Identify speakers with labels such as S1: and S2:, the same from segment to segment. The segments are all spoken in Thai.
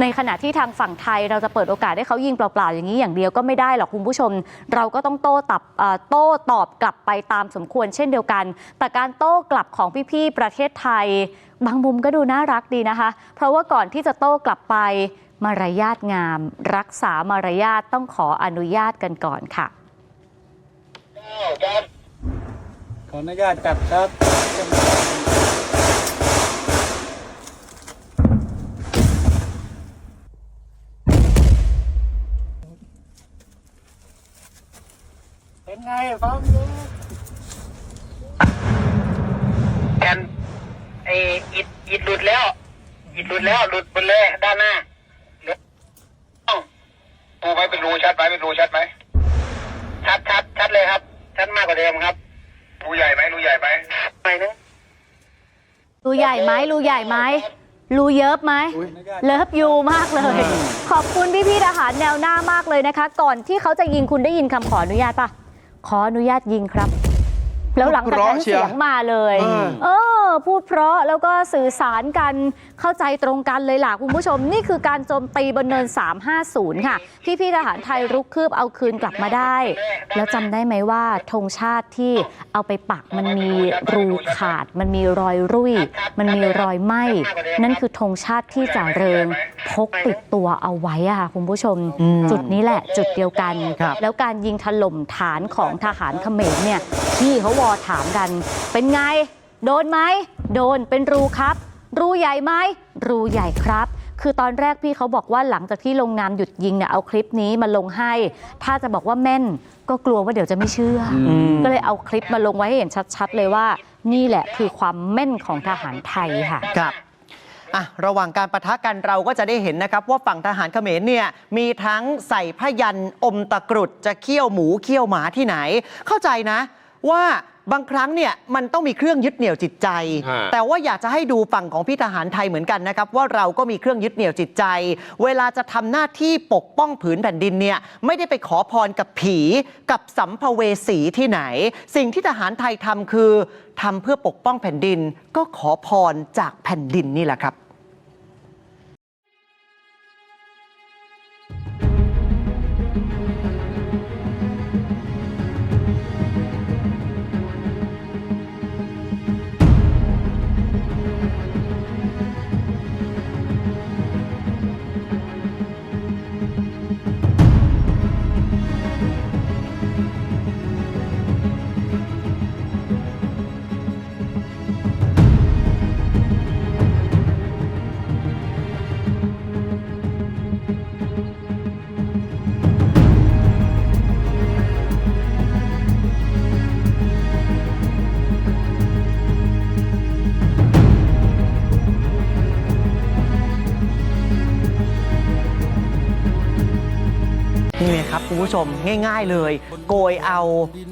S1: ในขณะที่ทางฝั่งไทยเราจะเปิดโอกาสให้เขายิงเปล่าๆอย่างนี้อย่างเดียวก็ไม่ได้หรอกคุณผู้ชม เราก็ต้องโต้ตอบโต้ตอบกลับไปตามสมควรเช่นเดียวกัน แต่การโต้กลับของพี่ๆประเทศไทย บางมุมก็ดูน่ารักดีนะคะ เพราะว่าก่อนที่จะโต้กลับไปมารยาทงาม รักษามารยาทต้องขออนุญาตกันก่อนค่ะ
S2: ขออนุญาตจับครับ เป็น ไงฟังดู
S3: แอนไออิดอิดหลุดแล้ว อิดหลุดแล้ว หลุดหมดเลยด้านหน้าเหลืออ้าวดูไหมเป็นรูชัดไหมเป็นรูชัดไหมชัดชัดชัดเลยครับ ชัดมากกว่าเดิมครับรูใหญ่ไหมรูใหญ่ไหมไหนนึง
S1: รูใหญ่ไหมรูใหญ่ไหมรูเยิบไหม เลิฟยูมากเลย ขอบคุณพี่พี่ๆทหารแนวหน้ามากเลยนะคะ ก่อนที่เขาจะยิงคุณได้ยินคำขออนุญาตปะ ขออนุญาตยิงครับ แล้วหลังจากนั้น
S4: พูดเพราะเชียว
S1: เสียงมาเลย
S4: เออ
S1: เออ พูดเพราะแล้วก็สื่อสารกันเข้าใจตรงกันเลยล่ะคุณผู้ชม นี่คือการโจมตีบนเนิน 350 ค่ะ พี่พี่ๆทหารไทยรุกคืบเอาคืนกลับมาได้ แล้วจำได้ไหมว่าธงชาติที่เอาไปปักมันมีรูขาด มันมีรอยรุ่ย มันมีรอยไหม้นั่นคือธงชาติที่จ่าเริงพกติดตัวเอาไว้อะค่ะคุณผู้ชม
S4: อืม
S1: จุดนี้แหละจุดเดียวกัน
S4: ครับ
S1: แล้วการยิงถล่มฐานของทหารเขมรเนี่ย พี่เขาวอถามกัน เป็นไง โดนไหม โดนเป็นรูครับ รูใหญ่ไหม รูใหญ่ครับ คือตอนแรกพี่เขาบอกว่าหลังจากที่ลงนามหยุดยิงเนี่ยเอาคลิปนี้มาลงให้ ถ้าจะบอกว่าแม่นก็กลัวว่าเดี๋ยวจะไม่เชื่ออ
S4: ม
S1: ก็เลยเอาคลิปมาลงไว้ให้เห็นชัด ๆ เลยว่า นี่แหละคือความแม่นของทหารไทยค่ะ
S4: ครับอะระหว่างการประทะกันเราก็จะได้เห็นนะครับ ว่าฝั่งทหารเขมรเนี่ยมีทั้งใส่พยันอมตะกรุดจะเคี่ยวหมูเคี่ยวหมาที่ไหน เข้าใจนะ ว่าบางครั้งเนี่ยมันต้องมีเครื่องยึดเหนี่ยวจิตใจ
S5: ฮะ
S4: แต่ว่าอยากจะให้ดูฝั่งของพี่ทหารไทยเหมือนกันนะครับ ว่าเราก็มีเครื่องยึดเหนี่ยวจิตใจ เวลาจะทำหน้าที่ปกป้องผืนแผ่นดินเนี่ยไม่ได้ไปขอพรกับผีกับสัมภเวสีที่ไหน สิ่งที่ทหารไทยทำคือทำเพื่อปกป้องแผ่นดิน ก็ขอพรจากแผ่นดินนี่แหละครับ นี่ครับคุณผู้ชมง่าย ๆเลย โกยเอา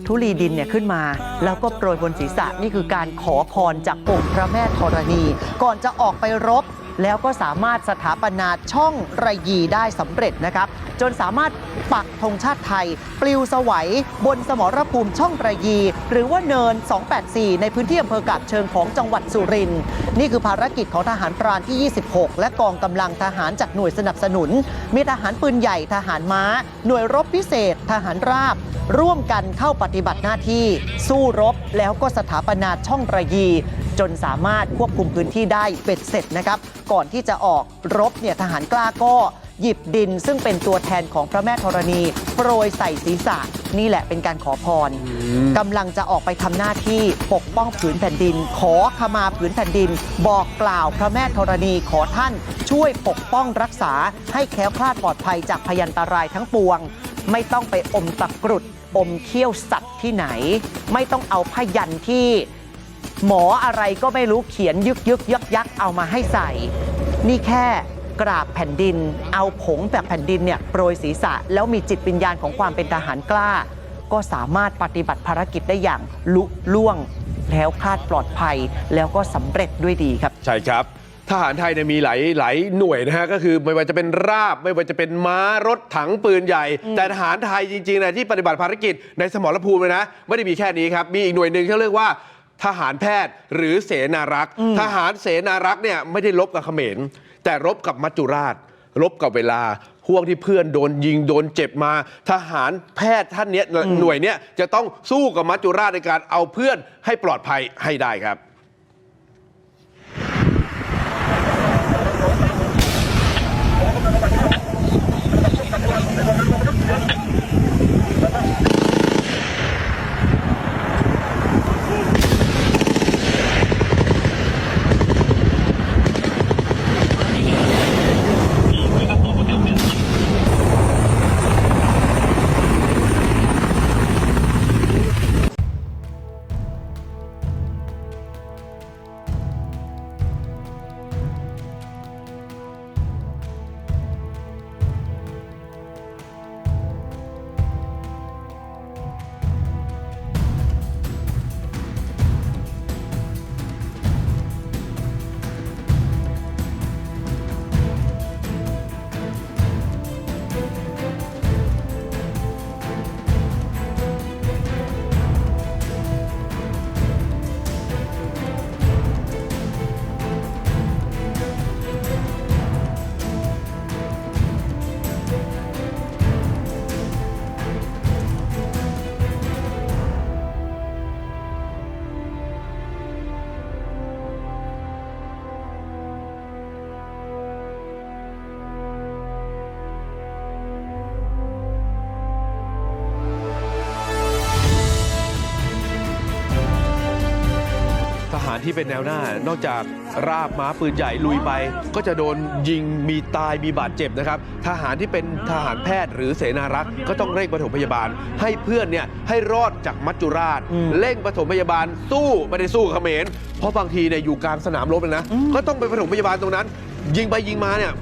S4: ทุลีดินเนี่ยขึ้นมา แล้วก็โปรยบนศีรษะนี่คือการขอพรจากองค์พระแม่ธรณี ก่อนจะออกไปรบ แล้วก็สามารถสถาปนาช่องระยีได้สำเร็จนะครับ จนสามารถปักธงชาติไทย ปลิวสวัยบนสมรภูมิช่องระยี หรือว่าเนิน 284 ในพื้นที่อำเภอกาบเชิงของจังหวัดสุรินทร์นี่คือภารกิจของทหารพรานที่ 26 และกองกำลังทหารจากหน่วยสนับสนุน มีทหารปืนใหญ่ทหารม้า หน่วยรบพิเศษ ทหารราบร่วมกันเข้าปฏิบัติหน้าที่ สู้รบแล้วก็สถาปนาช่องระยี จนสามารถควบคุมพื้นที่ได้เป็ดเสร็จนะครับ ก่อนที่จะออกรบเนี่ยทหารกล้าก็หยิบดินซึ่งเป็นตัวแทนของพระแม่ธรณี โปรยใส่ศีรษะ นี่แหละเป็นการขอพรกำลังจะออกไปทำหน้าที่ปกป้องผืนแผ่นดิน ขอขมาผืนแผ่นดิน บอกกล่าวพระแม่ธรณีขอท่าน ช่วยปกป้องรักษาให้แคล้วคลาดปลอดภัยจากพยันตรายทั้งปวง ไม่ต้องไปอมตะกรุด อมเขี้ยวสัตว์ที่ไหน ไม่ต้องเอาพยันที่หมออะไรก็ไม่รู้เขียนยึกยึกยักยักเอามาให้ใส่ นี่แค่กราบแผ่นดิน เอาผงแบบแผ่นดินเนี่ยโปรยศีรษะ แล้วมีจิตวิญญาณของความเป็นทหารกล้า ก็สามารถปฏิบัติภารกิจได้อย่างลุล่วงแล้วคลาดปลอดภัยแล้วก็สำเร็จด้วยดีครับ
S5: ใช่ครับ ทหารไทยเนี่ยมีหลายหลายหน่วยนะฮะก็คือไม่ว่าจะเป็นราบ ไม่ว่าจะเป็นม้ารถถังปืนใหญ่ แต่ทหารไทยจริงๆนะที่ปฏิบัติภารกิจในสมรภูมิเลยนะ ไม่ได้มีแค่นี้ครับ มีอีกหน่วยหนึ่งที่เรียกว่าทหารแพทย์หรือเสนารักษ์ ทหารเสนารักษ์เนี่ยไม่ได้รบกับเขมร แต่รบกับมัจจุราชลบกับเวลาห่วงที่เพื่อนโดนยิงโดนเจ็บมา ทหารแพทย์ท่านเนี้ยหน่วยเนี้ยจะต้องสู้กับมัจจุราชในการเอาเพื่อนให้ปลอดภัยให้ได้ครับารที่เป็นแนวหน้า นอกจากราบม้าปืนใหญ่ลุยไป ก็จะโดนยิงมีตายมีบาดเจ็บนะครับ ทหารที่เป็นทหารแพทย์หรือเสนารักษ์ก็ต้องเร่งปฐมพยาบาล ให้เพื่อนเนี่ยให้รอดจากมัจจุราช
S4: อืม
S5: เร่งปฐมพยาบาลสู้ไม่ได้สู้กับเขมรเพราะบางทีเนี่ยอยู่กลางสนามรบเลยนะก็ต้องไปปฐมพยาบาลตรงนั้น ยิงไปยิงมาเนี่ย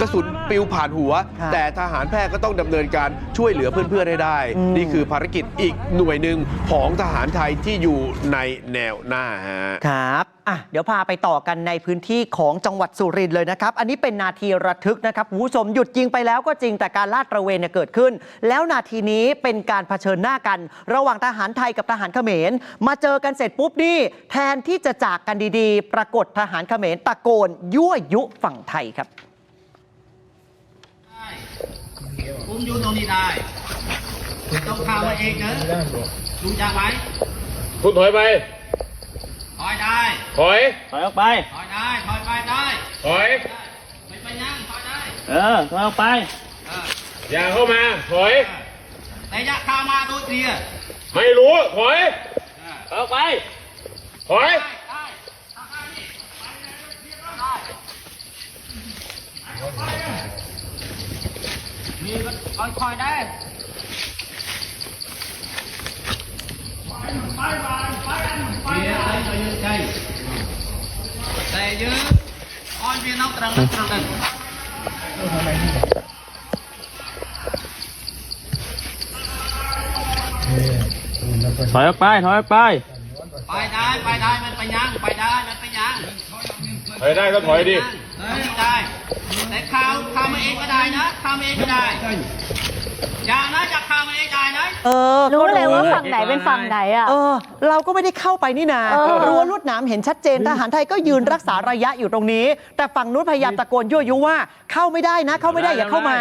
S5: กระสุนปลิวผ่านหัว
S4: ครับ
S5: แต่ทหารแพทย์ก็ต้องดำเนินการช่วยเหลือเพื่อนๆให้ได้
S4: อืม
S5: นี่คือภารกิจอีกหน่วยหนึ่งของทหารไทยที่อยู่ในแนวหน้าฮะ
S4: ครับอะเดี๋ยวพาไปต่อกันในพื้นที่ของจังหวัดสุรินทร์เลยนะครับ อันนี้เป็นนาทีระทึกนะครับคุณผู้ชมหยุดยิงไปแล้วก็จริงแต่การลาดตระเวนเนี่ยเกิดขึ้น แล้วนาทีนี้เป็นการเผชิญหน้ากัน ระหว่างทหารไทยกับทหารเขมร มาเจอกันเสร็จปุ๊บนี่แทนที่จะจากกันดีๆ ปรากฏทหารเขมรตะโกนยั่วยุฝั่งไทยครับ
S6: อุ้มยูตรงนี้ได้ต้องพามาเองเนอะลุงจะไหม
S7: คุณถอยไป
S6: ถอยได้
S7: ถอย
S6: ถอยออกไป ถอยได้ ถอยไปได้
S7: ถอย
S6: ไม่ไปนั่งถอยได้
S8: เออ ถอยออกไป
S6: เออ
S7: อย่าเข้ามา ถอย
S6: แต่อยาข้ามาโดยเดียว
S7: ไม่รู้ถอย
S8: ถอยออกไป
S7: ถอย
S6: ได้ได้ทำได้นี่ไปเลยเรียบร้อยได้มีก็คอยๆได้ไปไปไปไปไปยืนใจแต่ยืนออนเวียนน้องตรังตรัง
S8: ถอยออกไป ถอยออกไป
S6: ไปได้ไปได้มันไปยังไปได้มันไปยัง
S7: ถอยได้ก็ถอยดิ
S6: เฮ้ยได้แต่ข้าวข้าวมาเองก็ได้นะข้าวมาเองก็ได้ อย่านะจะข้าวมาเองได้นะ
S4: เออ
S1: รู้
S4: ก็
S1: เลยว่าฝั่งไหนเป็นฝั่งไหนอะ
S4: เออ เราก็ไม่ได้เข้าไปนี่นา
S1: เออ
S4: รั้วลวดหนามเห็นชัดเจนทหารไทยก็ยืนรักษาระยะอยู่ตรงนี้ แต่ฝั่งนู้นพยายามตะโกนยั่วยุว่าเข้าไม่ได้นะ เข้าไม่ได้อย่าเข้ามา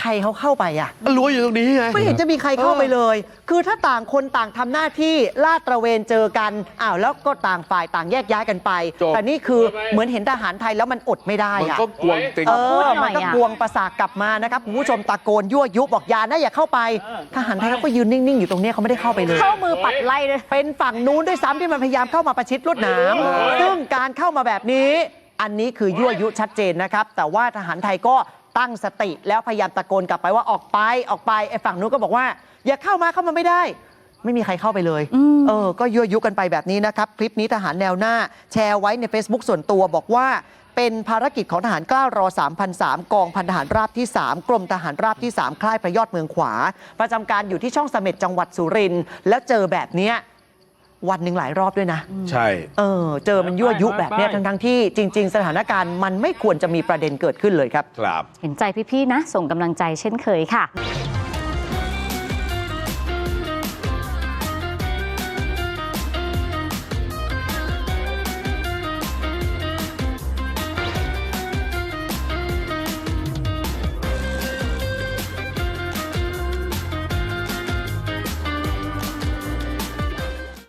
S4: ใครเขาเข้าไปอะ
S5: รั้วอยู่ตรงนี้ไง
S4: ไม่เห็นจะมีใครเข้าไปเลย คือถ้าต่างคนต่างทำหน้าที่ลาดตระเวนเจอกัน อ้าวแล้วก็ต่างฝ่ายต่างแยกย้ายกันไป
S5: จบ
S4: แต่นี่คือเหมือนเห็นทหารไทยแล้วมันอดไม่ได้
S5: มัน
S4: อะ
S5: ก็กวงติง
S4: เอ
S1: พูด
S4: อ
S1: หน่
S4: มั
S1: อนย
S4: ก็
S1: อะ
S4: กวงประสาทกลับมานะครับคุณผู้ชมตะโกนยั่วยุบอกอยานะอย่าเข้าไป ทหารไทยเขาก็ยืนนิ่ง ๆ อยู่ตรงเนี้ยเขาไม่ได้เข้าไปเลย
S1: เข้ามือปัดไล่เลย
S4: เป็นฝั่งนู้นด้วยซ้ำที่มันพยายามเข้ามาประชิดลวดหนามซึ่งการเข้ามาแบบนี้ อันนี้คือยั่วยุชัดเจนนะครับ แต่ว่าทหารไทยก็ ตั้งสติ แล้วพยายามตะโกนกลับไปว่าออกไปออกไปไอ้ฝั่งนู้นก็บอกว่า อย่าเข้ามาเข้ามาไม่ได้ ไม่มีใครเข้าไปเลย
S1: อืม
S4: เออก็ยั่วยุกันไปแบบนี้นะครับ คลิปนี้ทหารแนวหน้า แชร์ไว้ใน Facebook ส่วนตัวบอกว่าเป็นภารกิจของทหารกล้ารอ3003 กองพันทหารราบที่ 3 กรมทหารราบที่ 3 ค่ายพระยอดเมืองขวา ประจำการอยู่ที่ช่องเสม็ดจังหวัดสุรินทร์แล้วเจอแบบเนี้ย วันหนึ่งหลายรอบด้วยนะ
S5: ใช่
S4: เออ เจอมันยั่วยุแบบเนี้ยทั้งๆที่จริง ๆ สถานการณ์มันไม่ควรจะมีประเด็นเกิดขึ้นเลยครับ
S5: ครับ
S1: เห็นใจพี่ๆนะ ส่งกำลังใจเช่นเคยค่ะ